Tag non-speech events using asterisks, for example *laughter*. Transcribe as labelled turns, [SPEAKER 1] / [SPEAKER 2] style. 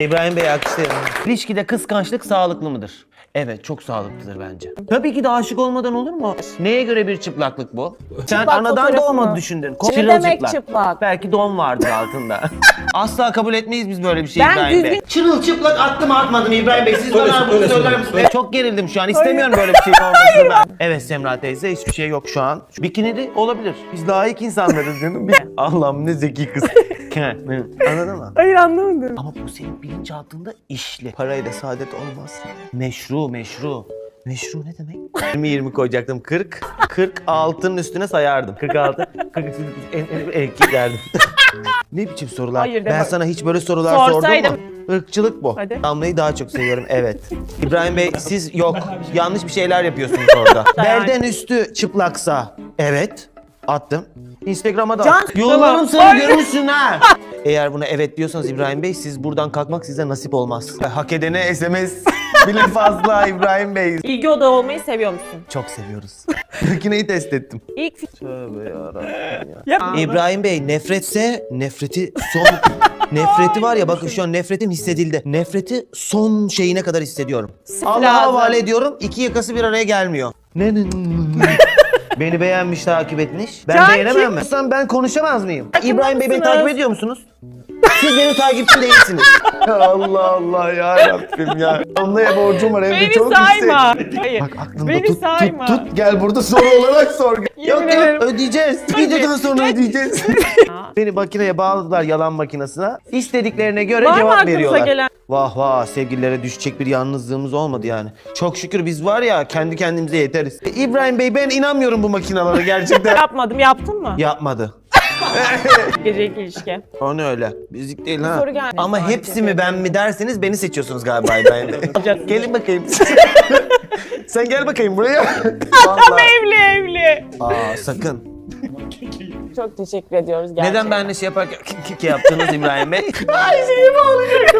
[SPEAKER 1] İbrahim Bey alkışlayalım. İlişkide kıskançlık sağlıklı mıdır? Evet çok sağlıklıdır bence. Tabii ki de aşık olmadan olur mu? Neye göre bir çıplaklık bu? Sen
[SPEAKER 2] Çıplak
[SPEAKER 1] anadan
[SPEAKER 2] fotoğrafı
[SPEAKER 1] doğmadı
[SPEAKER 2] mı?
[SPEAKER 1] düşündün.
[SPEAKER 2] Ne demek çıplak?
[SPEAKER 1] Belki don vardır altında. *laughs* Asla kabul etmeyiz biz böyle bir şey
[SPEAKER 2] Ben
[SPEAKER 1] İbrahim Bey.
[SPEAKER 2] düzgün-
[SPEAKER 1] Çırılçıplak attım atmadım İbrahim Bey. Siz bana bunu
[SPEAKER 3] öyle
[SPEAKER 1] söyler
[SPEAKER 3] söyle.
[SPEAKER 1] misiniz? Çok gerildim şu an. İstemiyorum böyle bir şey *laughs* olmasını ben. Evet Semra teyze hiçbir şey yok şu an. Bikinili olabilir. Biz layık insanlarız canım. *laughs* Allah'ım ne zeki kız. Anladın mı?
[SPEAKER 2] Hayır anlamadım.
[SPEAKER 1] Ama bu senin bilinçaltında işli. Parayla saadet olmaz. Meşru, meşru. Meşru ne demek? 20-20 koyacaktım. 40. 40 altının üstüne sayardım. 46. 42. En, en, en, derdim. *laughs* ne biçim sorular?
[SPEAKER 2] Hayır
[SPEAKER 1] ben
[SPEAKER 2] deme.
[SPEAKER 1] sana hiç böyle sorular
[SPEAKER 2] Sorsaydım.
[SPEAKER 1] sordum mu? Irkçılık bu.
[SPEAKER 2] Hadi.
[SPEAKER 1] Damla'yı daha çok seviyorum. Evet. *laughs* İbrahim Bey siz yok. Yanlış bir şeyler yapıyorsunuz orada. Belden üstü çıplaksa. Evet. Attım. Instagram'a da
[SPEAKER 2] Can-
[SPEAKER 1] at. Yollarım seni görürsün ha. Eğer buna evet diyorsanız İbrahim Bey siz buradan kalkmak size nasip olmaz. Hak edene SMS *laughs* bile fazla İbrahim Bey.
[SPEAKER 2] İlgi odağı olmayı seviyor musun?
[SPEAKER 1] Çok seviyoruz. *laughs* Makineyi test ettim.
[SPEAKER 2] İlk fikir.
[SPEAKER 1] Tövbe yarabbim ya.
[SPEAKER 2] Ya.
[SPEAKER 1] İbrahim Bey nefretse nefreti son *laughs* nefreti var ya bakın şu an nefretim hissedildi. Nefreti son şeyine kadar hissediyorum. Allah'a havale ediyorum. İki yakası bir araya gelmiyor. Ne ne Beni beğenmiş, takip etmiş. Ben
[SPEAKER 2] Can
[SPEAKER 1] beğenemem
[SPEAKER 2] kim?
[SPEAKER 1] mi? Sen ben konuşamaz mıyım? İbrahim Bey beni
[SPEAKER 2] mısınız?
[SPEAKER 1] takip ediyor musunuz? Siz benim takipçim değilsiniz. *laughs* Allah Allah ya Rabbim ya. Damlaya borcum var evde
[SPEAKER 2] Beni
[SPEAKER 1] çok
[SPEAKER 2] sayma.
[SPEAKER 1] yüksek.
[SPEAKER 2] Hayır.
[SPEAKER 1] Bak aklında
[SPEAKER 2] Beni
[SPEAKER 1] tut,
[SPEAKER 2] sayma.
[SPEAKER 1] tut tut gel burada soru olarak sor. yok
[SPEAKER 2] Yemin
[SPEAKER 1] yok
[SPEAKER 2] ederim.
[SPEAKER 1] ödeyeceğiz. Videodan sonra ödeyeceğiz. *laughs* *laughs* Beni makineye bağladılar yalan makinesine. İstediklerine göre
[SPEAKER 2] Var mı
[SPEAKER 1] cevap
[SPEAKER 2] aklınıza
[SPEAKER 1] veriyorlar.
[SPEAKER 2] gelen?
[SPEAKER 1] Vah vah sevgililere düşecek bir yalnızlığımız olmadı yani. Çok şükür biz var ya kendi kendimize yeteriz. E, İbrahim Bey ben inanmıyorum bu makinalara gerçekten.
[SPEAKER 2] Yapmadım. Yaptın mı?
[SPEAKER 1] Yapmadı. *laughs*
[SPEAKER 2] Gecelik ilişki.
[SPEAKER 1] O ne öyle? Bizlik değil ha.
[SPEAKER 2] soru gelmedi
[SPEAKER 1] Ama hepsi mi ben mi derseniz beni seçiyorsunuz galiba.
[SPEAKER 2] Alacaksın. *laughs*
[SPEAKER 1] Gelin bakayım. *laughs* Sen gel bakayım buraya. Vallahi.
[SPEAKER 2] Evli evli.
[SPEAKER 1] Aa sakın.
[SPEAKER 2] Çok teşekkür ediyoruz gerçekten.
[SPEAKER 1] Neden benle şey yaparken kiki yaptınız İbrahim Bey?
[SPEAKER 2] Ay şeyi mi olacak?